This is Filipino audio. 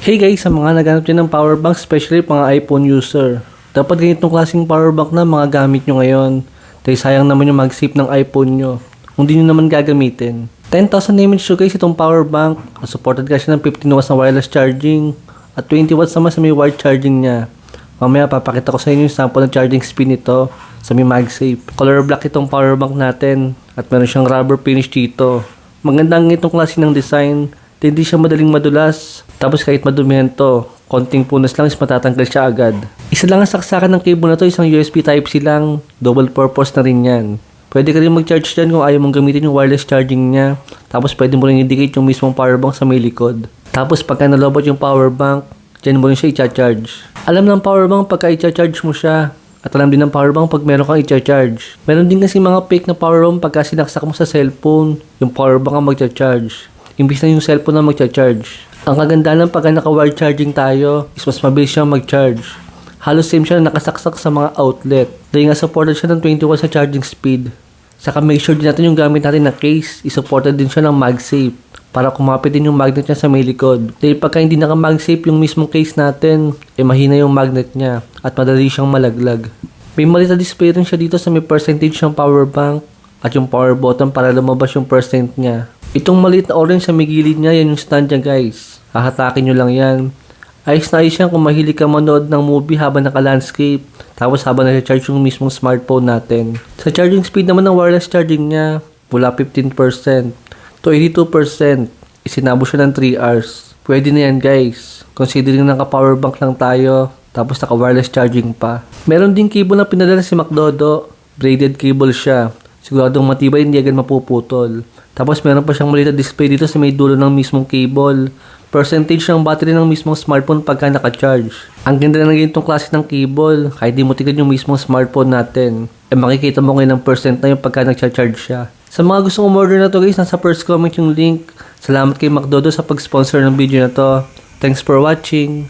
Hey guys, sa mga naghanap din ng power bank, especially mga iPhone user. Dapat ganitong klaseng power bank na mga gamit nyo ngayon. Dahil sayang naman yung mag-save ng iPhone nyo. Kung di nyo naman gagamitin. 10,000 mAh to guys itong power bank. Supported kasi ng 15 watts na wireless charging. At 20 watts naman sa may wired charging niya. Mamaya papakita ko sa inyo yung sample ng charging speed nito sa may MagSafe. Color black itong power bank natin. At meron siyang rubber finish dito. Maganda ang itong klase ng design. Hindi siya madaling madulas. Tapos kahit madumihan to, konting punas lang is matatanggal siya agad. Isa lang ang saksakan ng cable na to, isang USB Type-C lang. Double purpose na rin yan. Pwede ka rin mag-charge dyan kung ayaw mong gamitin yung wireless charging niya. Tapos pwede mo rin indicate yung mismong power bank sa may likod. Tapos pagka nalobot yung power bank, dyan mo rin siya i-charge. Alam ng power bank pagka i-charge mo siya. At alam din ng power bank pag meron kang i-charge. Meron din kasi mga fake na power bank pagka sinaksak mo sa cellphone, yung power bank ang mag-charge. Imbis na yung cellphone na mag-charge. Ang kagandahan ng pagka naka-wire charging tayo is mas mabilis siyang mag-charge. Halos same siya na nakasaksak sa mga outlet. Dahil nga supported siya ng 20 watts na charging speed. Saka make sure din natin yung gamit natin na case, is-supported din siya ng MagSafe para kumapit din yung magnet niya sa may likod. Dahil pagka hindi naka-MagSafe yung mismong case natin, eh mahina yung magnet niya at madali siyang malaglag. May maliit na display rin siya dito sa may percentage ng power bank at yung power button para lumabas yung percent niya. Itong maliit na orange sa may gilid niya, yan yung stand niya guys. Hahatakin nyo lang yan. Ayos na ayos yan kung mahilig ka manood ng movie habang naka-landscape. Tapos habang nag-charge yung mismong smartphone natin. Sa charging speed naman ng wireless charging niya, mula 15% to 82%. Isinabo siya ng 3 hours. Pwede na yan guys. Considering naka-power bank lang tayo, tapos naka-wireless charging pa. Meron din cable na pinadala si McDodo. Braided cable siya. Siguradong matibay, hindi agad mapuputol. Tapos meron pa siyang maliit na display dito sa may dulo ng mismong cable. Percentage ng battery ng mismong smartphone pagka naka-charge. Ang ganda na ganitong klase ng cable, kahit di mo tignan yung mismong smartphone natin, eh makikita mo ngayon ng percent na yung pagka nag-charge siya. Sa mga gustong umorder na to guys, nasa first comment yung link. Salamat kay McDodo sa pag-sponsor ng video na to. Thanks for watching.